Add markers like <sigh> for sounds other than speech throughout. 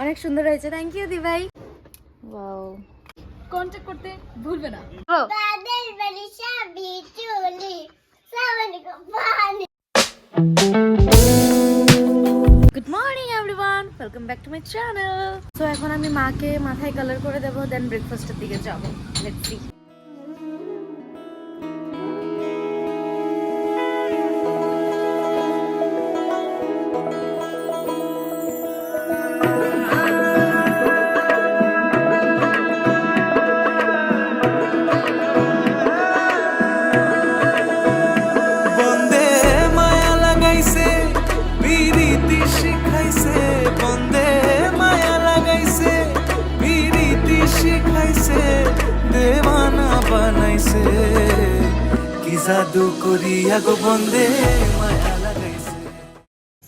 অনেক সুন্দর হয়েছে। থ্যাংক ইউ দি ভাই ওয়াও কন্ট্যাক্ট করতে ভুলবে না। বাদল বরিশা বিচুলি সাবনিকো good morning everyone welcome back to my channel so এখন আমি মাকে মাথায় কালার করে দেবো দেন ব্রেকফাস্টের দিকে যাব। লেটস সি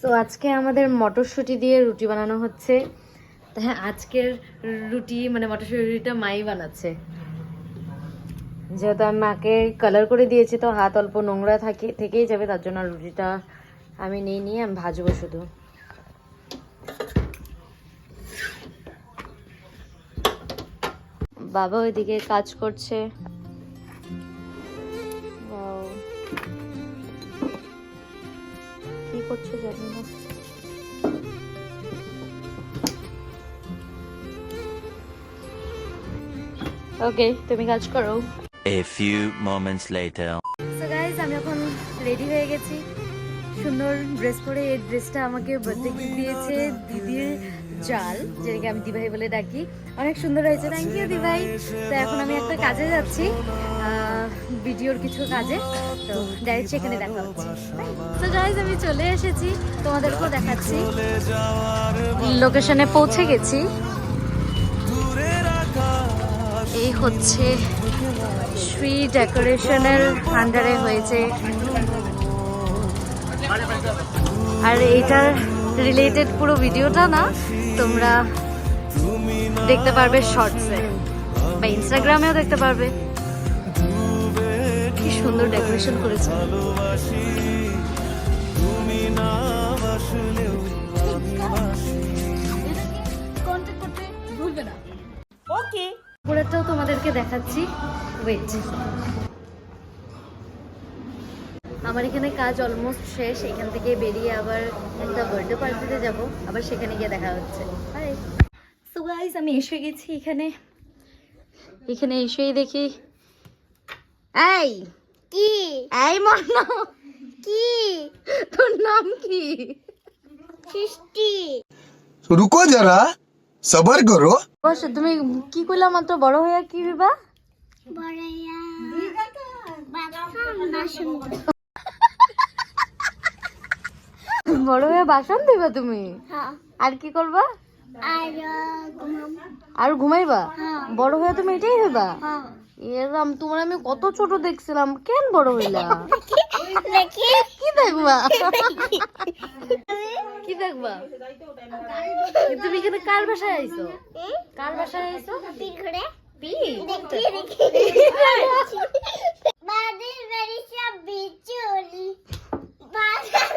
তো আজকে আমাদের মটরশুঁটি দিয়ে রুটি বানানো হচ্ছে। হ্যাঁ আজকের রুটি মানে মটরশুঁটি রুটিটা মাই বানাচ্ছে। যেহেতু আমি মাকে কালার করে দিয়েছি, তো হাত অল্প নোংরা থাকে থেকেই যাবে, তার জন্য রুটিটা আমি নিয়ে নিয়ে আমি ভাজবো শুধু। বাবা ওইদিকে কাজ করছে। করছে জানি না। ওকে তুমি কাজ করো। A few moments later. So guys, আমি এখন রেডি হয়ে গেছি। সুন্দর ড্রেস পরে এই ড্রেসটা আমাকে বার্থডে গিফট দিয়েছে দিদির জাল যেটাকে আমি দিভাই বলে ডাকি। অনেক সুন্দর হয়েছে। থ্যাংক ইউ দিভাই। তো এখন আমি একটা কাজে যাচ্ছি ভিডিওর কিছু কাজে। তো ডাইরেক্ট সেখানে দেখা হচ্ছে। তো গাইজ আমি চলে এসেছি। তোমাদেরকেও দেখাচ্ছি। লোকেশনে পৌঁছে গেছি। এই হচ্ছে শ্রী ডেকোরেশনের আন্ডারে হয়েছে। আর এইটার রিলেটেড পুরো ভিডিওটা না তোমরা দেখতে পারবে শর্টসে বা ইনস্টাগ্রামেও দেখতে পারবে। কি সুন্দর ডেকোরেশন করেছে। না। উপরেরটাও তোমাদেরকে দেখাচ্ছি। ওয়েট আমার এখানে কাজ অলমোস্ট শেষ এখান থেকে বেরিয়ে আবার একটা বার্থডে পার্টিতে যাব আবার সেখানে গিয়ে দেখা হচ্ছে সো গাইজ আমি এসে গেছি এখানে এখানে এসেই দেখি এই কি এই মন্ন কি তোর নাম কি সৃষ্টি রুকো যারা সবার করো বস তুমি কি কইলা মাত্র বড় হইয়া কি হইবা বড় হইয়া বড় হয়ে বাসন দিবা তুমি? হ্যাঁ। আর কি করবা? আর ঘুমাইবা? হ্যাঁ। বড় হয়ে তুমি এটাই হইবা হ্যাঁ। এরাম তোমার আমি কত ছোট দেখছিলাম। কেন বড় হইলা? দেখি। কি দেখবা? কি দেখবা? তুমি এখানে কার বাসায় আইছো? কার বাসায় আইছো? পি <laughs> দেখি দেখি বাদল বরিশা বিচুলি বাদল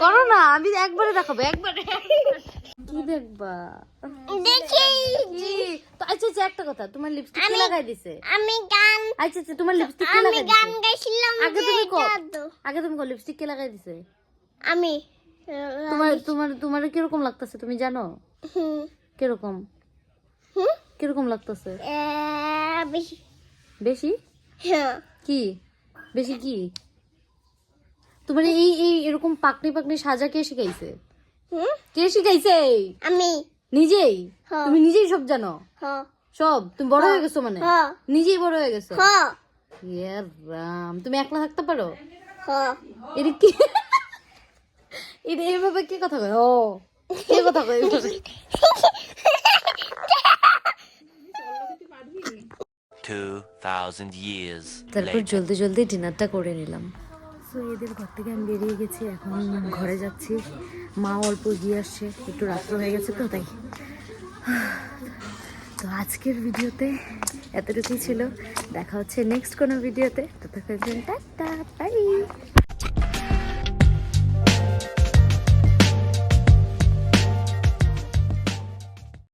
করো না আমি একবারে দেখাবো একবারে। কি দেখবা? দেখি। তো আচ্ছা আচ্ছা একটা কথা তোমার লিপস্টিক কে লাগাই দিছে? আমি গান আচ্ছা আচ্ছা তোমার লিপস্টিক কে আমি গান গাইছিলাম আগে তুমি কো আগে তুমি কো লিপস্টিক কে লাগাই দিছে? আমি তোমার তোমার তোমার কীরকম লাগতেছে তুমি জানো? হুম। কীরকম? হুম? কীরকম লাগতেছে? বেশি। বেশি? হ্যাঁ। কি? বেশি কি? তোমার মানে এই এই এরকম পাকনি পাকনি সাজা কে শিখাইছে? কে শিখাইছে আমি। নিজেই? তুমি নিজেই সব জানো? সব? তুমি বড় হয়ে গেছো মানে? নিজেই বড় হয়ে গেছো? ইয়ে রাম। তুমি একলা থাকতে পারো? এটা কি? এটা এইভাবে কি কথা কয়? ও। কি কথা কয় তারপর জলদি জলদি ডিনারটা করে নিলাম। সো এদের ঘর থেকে আমি বেরিয়ে গেছি, এখন ঘরে যাচ্ছি। মা অল্প গিয়ে আসছে, একটু রাত্র হয়ে গেছে তো, তাই। তো আজকের ভিডিওতে এতটুকুই ছিল। দেখা হচ্ছে নেক্সট কোনো ভিডিওতে। ততক্ষণ টাটা বাই